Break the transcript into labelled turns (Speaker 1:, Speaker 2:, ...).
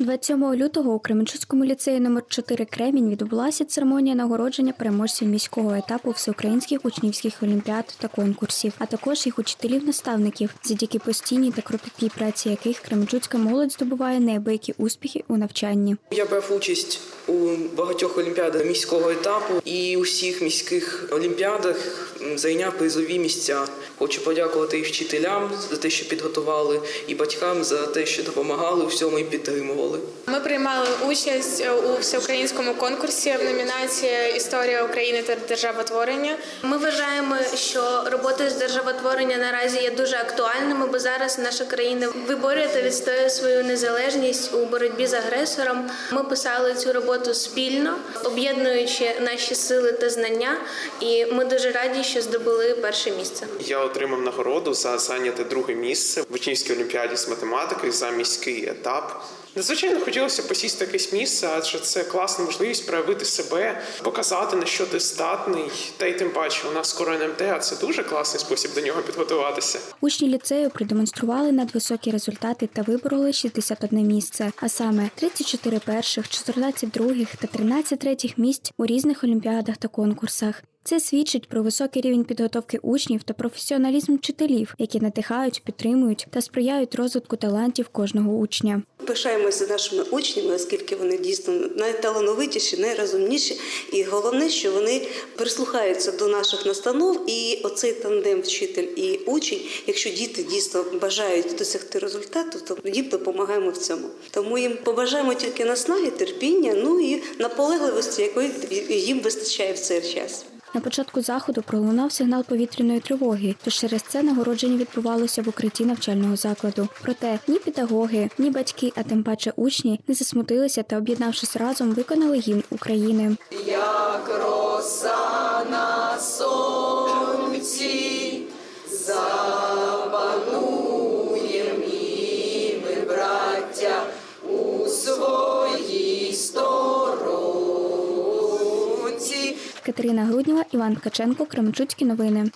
Speaker 1: 27 лютого у Кременчуцькому ліцеї номер 4 Кремінь відбулася церемонія нагородження переможців міського етапу всеукраїнських учнівських олімпіад та конкурсів, а також їх учителів-наставників, завдяки постійній та кропіткій праці яких кременчуцька молодь здобуває неабиякі успіхи у навчанні.
Speaker 2: Я брав участь у багатьох олімпіадах міського етапу і усіх міських олімпіадах зайняв призові місця. Хочу подякувати і вчителям за те, що підготували, і батькам за те, що допомагали у всьому і підтримували.
Speaker 3: Ми приймали участь у всеукраїнському конкурсі в номінації Історія України та державотворення.
Speaker 4: Ми вважаємо, що роботи з державотворення наразі є дуже актуальними, бо зараз наша країна виборює та відстоює свою незалежність у боротьбі з агресором. Ми писали цю роботу спільно, об'єднуючи наші сили та знання, і ми дуже раді, що здобули перше місце.
Speaker 5: Я отримав нагороду за зайняте друге місце в учнівській олімпіаді з математики за міський етап. Надзвичайно хотілося посісти якесь місце, адже це класна можливість проявити себе, показати на що ти здатний. Та й тим паче, у нас скоро НМТ, а це дуже класний спосіб до нього підготуватися.
Speaker 1: Учні ліцею продемонстрували надвисокі результати та вибороли 61 місце, а саме 34 перших, 14 других та 13 третіх місць у різних олімпіадах та конкурсах. Це свідчить про високий рівень підготовки учнів та професіоналізм вчителів, які надихають, підтримують та сприяють розвитку талантів кожного учня.
Speaker 6: Пишаємося нашими учнями, оскільки вони дійсно найталановитіші, найрозумніші. І головне, що вони прислухаються до наших настанов. І оцей тандем вчитель і учень, якщо діти дійсно бажають досягти результату, то їм допомагаємо в цьому. Тому їм побажаємо тільки наснаги, терпіння, ну і наполегливості, якої їм вистачає в цей час.
Speaker 1: На початку заходу пролунав сигнал повітряної тривоги, тож через це нагородження відбувалося в укритті навчального закладу. Проте ні педагоги, ні батьки, а тим паче учні не засмутилися та, об'єднавшись разом, виконали гімн України. Катерина Грудніва, Іван Ткаченко, Кременчуцькі новини.